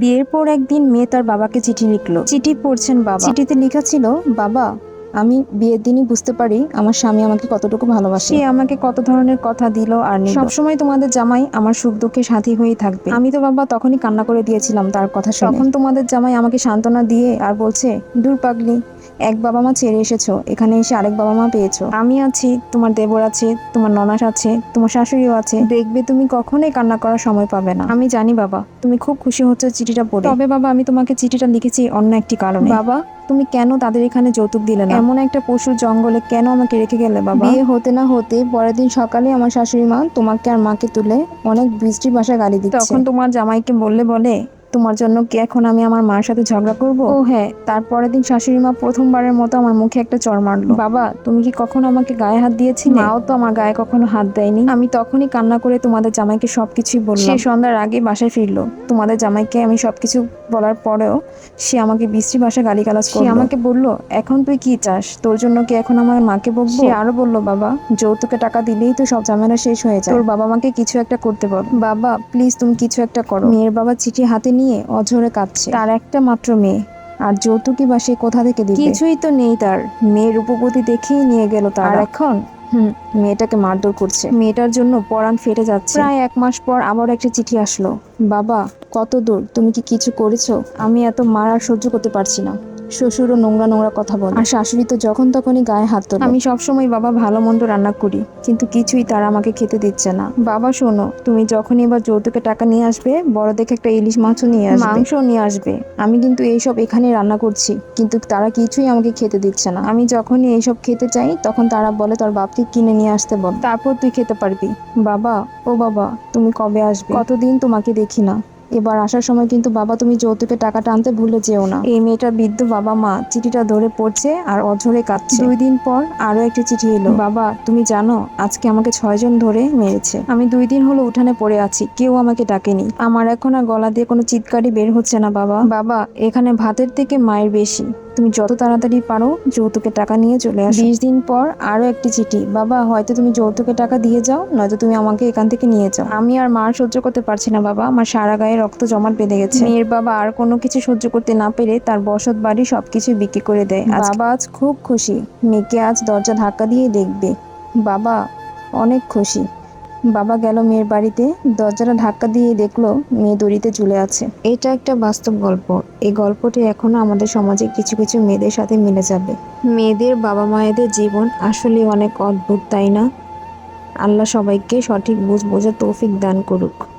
বিয়ের পর একদিন মেয়ে তার বাবাকে চিঠি লিখলো। চিঠি পড়ছেন বাবা। চিঠিতে লেখা ছিল বাবা আমি বিয়ের দিনই বুঝতে পারি আমার স্বামী আমাকে কতটুকু ভালোবাসে। সে আমাকে কত ধরনের কথা দিল আর সবসময় তোমাদের জামাই আমার সুখ দুঃখে সাথী হয়েই থাকবে। আমি তো বাবা তখনই কান্না করে দিয়েছিলাম তার কথা শুনে। তখন তোমাদের জামাই আমাকে সান্ত্বনা দিয়ে আর বলছে দূর পাগলি এক বাবা মা ছেড়ে এসেছ, এখানে এসে আরেক বাবা মা পেয়েছ। আমি আছি, তোমার দেবর আছে, তোমার ননাস আছে, তোমার শাশুড়িও আছে। দেখবে তুমি কখনোই কান্না করার সময় পাবে না। আমি জানি বাবা, তুমি খুব খুশি হচ্ছে চিঠিটা পড়ে। তবে বাবা, আমি তোমাকে চিঠিটা লিখেছি অন্য একটি কারণে। বাবা, তুমি কেন তাদের এখানে যৌতুক দিলে না? এমন একটা পশুর জঙ্গলে কেন আমাকে রেখে গেলে বাবা? বিয়ে হতে না হতে পরের দিন সকালে আমার শাশুড়ি মা তোমাকে আর মাকে তুলে অনেক বৃষ্টি ভাষা গালি দিচ্ছে। তখন তোমার জামাইকে বললে বলে তোমার জন্য কি এখন আমি আমার মার সাথে ঝগড়া করব? ও হ্যাঁ। তারপরের দিন শাশুড়ি মা প্রথমবারের মতো আমার মুখে একটা চর মারলো। বাবা তুমি কি কখনো আমাকে গায়ে হাত দিয়েছি মাও তো আমার গায়ে কখনো হাত দেয়নি। আমি তখনই কান্না করে তোমাদের জামাইকে সবকিছুই বললাম। সে সন্ধ্যার আগে বাসায় ফিরলো। তোমাদের জামাইকে আমি সবকিছু বলার পরেও সে আমাকে বিশ্রী ভাষা গালিগালাজ করল। সে আমাকে বলল এখন তুই কি চাস? তোর জন্য কি এখন আমার মাকে বকবো? সে আরও বলল বাবা যৌতুকে টাকা দিলেই তো সব ঝামেলা শেষ হয়ে যায়। তোর বাবা মাকে কিছু একটা করতে বল। বাবা প্লিজ তুমি কিছু একটা করো। মেয়ের বাবা চিঠি হাতে নিয়ে অঝরে কাঁদছে। তার একটা মাত্র মেয়ে। আর যৌতুকি বা সে কোথা থেকে দিবে? কিছুই তো নেই তার। মেয়ের উপপতি দেখেই নিয়ে গেল তার। এখন? হুম মেয়েটাকে মারধর করছে। মেয়েটার জন্য পরাণ ফেটে যাচ্ছে। প্রায় এক মাস পর আবার একটা চিঠি আসলো। বাবা কত দূর? তুমি কি কিছু করেছ? আমি এত মার আর সহ্য করতে পারছি না। শ্বশুরও নোংরা নোংরা কথা বলে। আর শাশুড়ি তো যখন তখনই গায়ে হাত তোলে। আমি সবসময় বাবা ভালো মন্দ রান্না করি কিন্তু কিছুই তারা আমাকে খেতে দিচ্ছে না। বাবা শোনো তুমি যখনই এবার যৌতুকে টাকা নিয়ে আসবে বড় দেখে একটা ইলিশ মাছও নিয়ে আসবে। মাংসও নিয়ে আসবে। আমি কিন্তু এইসব এখানে রান্না করছি কিন্তু তারা কিছুই আমাকে খেতে দিচ্ছে না। আমি যখনই এইসব খেতে চাই তখন তারা বলে তোর বাপকে কিনে নিয়ে আসতে বল। তারপর তুই খেতে পারবি। বাবা ও বাবা তুমি কবে আসবে? কতদিন তোমাকে দেখি না। এবার আসার সময় কিন্তু বাবা তুমি যৌতুকে টাকাটা আনতে ভুলে যেও না। এই মেয়েটা বৃদ্ধ বাবা মা, চিঠিটা ধরে পড়ছে আর অঝরে কাঁদছে। দুই দিন পর আরও একটি চিঠি এলো। বাবা, তুমি জানো আজকে আমাকে ছয়জন ধরে মেরেছে। আমি দুই দিন হলো উঠানে পড়ে আছি, কেউ আমাকে ডাকেনি। আমার এখন আর গলা দিয়ে কোনো চিৎকারই বের হচ্ছে না বাবা। বাবা, এখানে ভাতের থেকে মায়ের বেশি। তুমি যত তাড়াতাড়ি পারো যৌতুকে টাকা নিয়ে চলে আসো। বিশ দিন পর আরও একটি চিঠি। বাবা হয়তো তুমি যৌতুকে টাকা দিয়ে যাও নয়তো তুমি আমাকে এখান থেকে নিয়ে যাও। আমি আর মার সহ্য করতে পারছি না বাবা। আমার সারা গায়ে রক্ত জমাট বেঁধে গেছে। মেয়ের বাবা আর কোনো কিছু সহ্য করতে না পেরে তার বসত বাড়ি সবকিছু বিক্রি করে দেয়। বাবা আজ খুব খুশি। মেয়েকে আজ দরজা ধাক্কা দিয়ে দেখবে। বাবা অনেক খুশি। বাবা গেল মেয়ের বাড়িতে। দরজাটা ধাক্কা দিয়ে দেখল মেয়ে দড়িতে ঝুলে আছে। এটা একটা বাস্তব গল্প। এই গল্পটি এখনও আমাদের সমাজে কিছু কিছু মেয়েদের সাথে মিলে যাবে। মেয়েদের বাবা মায়েদের জীবন আসলে অনেক অদ্ভুত, তাই না? আল্লাহ সবাইকে সঠিক বুঝ বোঝার তৌফিক দান করুক।